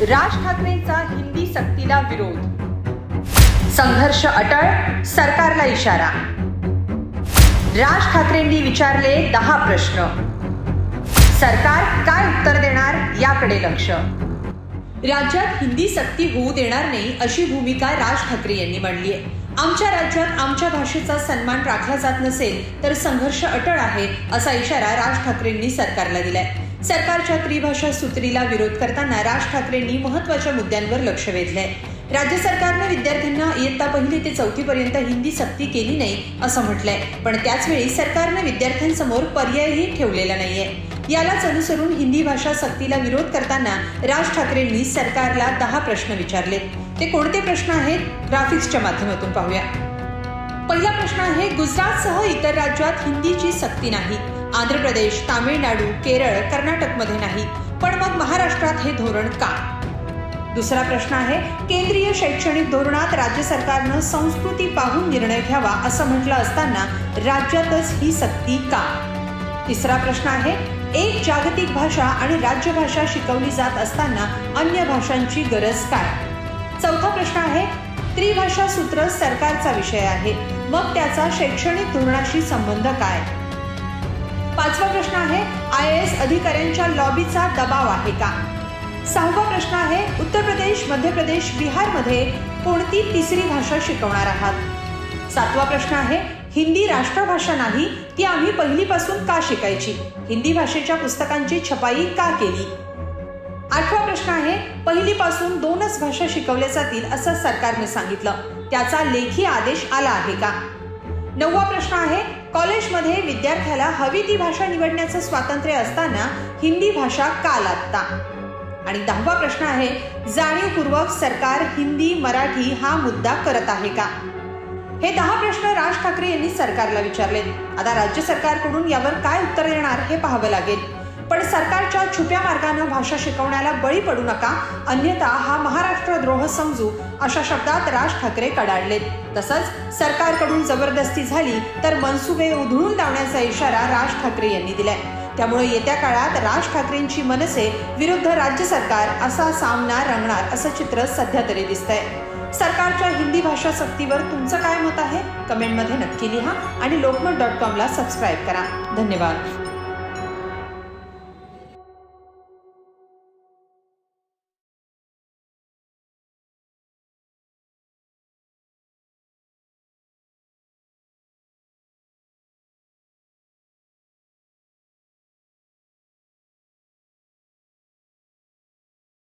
राज ठाकरेंचा हिंदी सक्तीला विरोध. संघर्ष अटळ सरकारला इशारा. राज ठाकरेंनी विचारले दहा प्रश्न. सरकार काय उत्तर देणार याकडे लक्ष. राज्यात हिंदी सक्ती होऊ देणार नाही अशी भूमिका राज ठाकरे यांनी मांडली आहे आमच्या राज्यात आमच्या भाषेचा सन्मान राखला जात नसेल तर संघर्ष अटळ आहे असा इशारा राज ठाकरेंनी सरकारला दिलाय. सरकारच्या त्रिभाषा सूत्रीला विरोध करताना राज ठाकरेंनी महत्त्वाच्या मुद्द्यांवर लक्ष वेधलंय. राज्य सरकारनं विद्यार्थ्यांना इयत्ता पहिली ते चौथी पर्यंत हिंदी सक्ती केली नाही असं म्हटलंय. पण त्याचवेळी सरकारने विद्यार्थ्यांसमोर पर्यायही ठेवलेला नाहीये. यालाच अनुसरून हिंदी भाषा सक्तीला विरोध करताना राज ठाकरेंनी सरकारला दहा प्रश्न विचारले ते कोणते प्रश्न आहेत? ग्राफिक्सच्या माध्यमातून पाहूया. पहिला प्रश्न आहे गुजरातसह इतर राज्यात हिंदीची सक्ती नाही. आंध्र प्रदेश तामिळनाडू केरळ कर्नाटकमध्ये नाही. पण मग महाराष्ट्रात हे धोरण का? दुसरा प्रश्न आहे केंद्रीय शैक्षणिक धोरणात राज्य सरकारनं संस्कृती पाहून निर्णय घ्यावा असं म्हटलं असताना राज्यातच ही सक्ती का? तिसरा प्रश्न आहे एक जागतिक भाषा आणि राज्यभाषा शिकवली जात असताना अन्य भाषांची गरज काय? चौथा प्रश्न आहे त्रिभाषा सूत्र सरकारचा विषय आहे. मग त्याचा शैक्षणिक धोरणाशी संबंध काय? पाचवा प्रश्न आहे आय एस अधिकाऱ्यांच्या लॉबीचा दबाव आहे का? सहावा प्रश्न आहे उत्तर प्रदेश मध्य प्रदेश बिहारमध्ये कोणती तिसरी भाषा शिकवणार आहात? सातवा प्रश्न आहे हिंदी राष्ट्रभाषा नाही ती आम्ही पहिलीपासून का शिकायची? हिंदी भाषेच्या पुस्तकांची छपाई का केली? आठवा प्रश्न आहे पहिलीपासून दोनच भाषा शिकवल्या जातील असं सरकारने सांगितलं. त्याचा लेखी आदेश आला आहे का? नववा प्रश्न आहे कॉलेजमध्ये विद्यार्थ्याला हवी ती भाषा निवडण्याचं स्वातंत्र्य असताना हिंदी भाषा का लागता? आणि दहावा प्रश्न आहे जाणीवपूर्वक सरकार हिंदी मराठी हा मुद्दा करत आहे का? हे दहा प्रश्न राज ठाकरे यांनी सरकारला विचारले आता राज्य सरकारकडून यावर काय उत्तर देणार हे पाहावं लागेल. पण सरकारच्या छुप्या मार्गानं भाषा शिकवण्याला बळी पडू नका. अन्यथा हा महाराष्ट्र द्रोह समजू अशा शब्दात राज ठाकरे कडाडलेत. तसंच सरकारकडून जबरदस्ती झाली तर मनसुबे उधळून लावण्याचा इशारा राज ठाकरे यांनी दिलाय. त्यामुळे येत्या काळात राज ठाकरेंची मनसे विरुद्ध राज्य सरकार असा सामना रंगणार असं चित्र सध्या तरी दिसतंय. सरकारच्या हिंदी भाषा सक्तीवर तुमचं काय मत आहे? कमेंटमध्ये नक्की लिहा आणि लोकमत डॉट कॉमला सबस्क्राईब करा. धन्यवाद.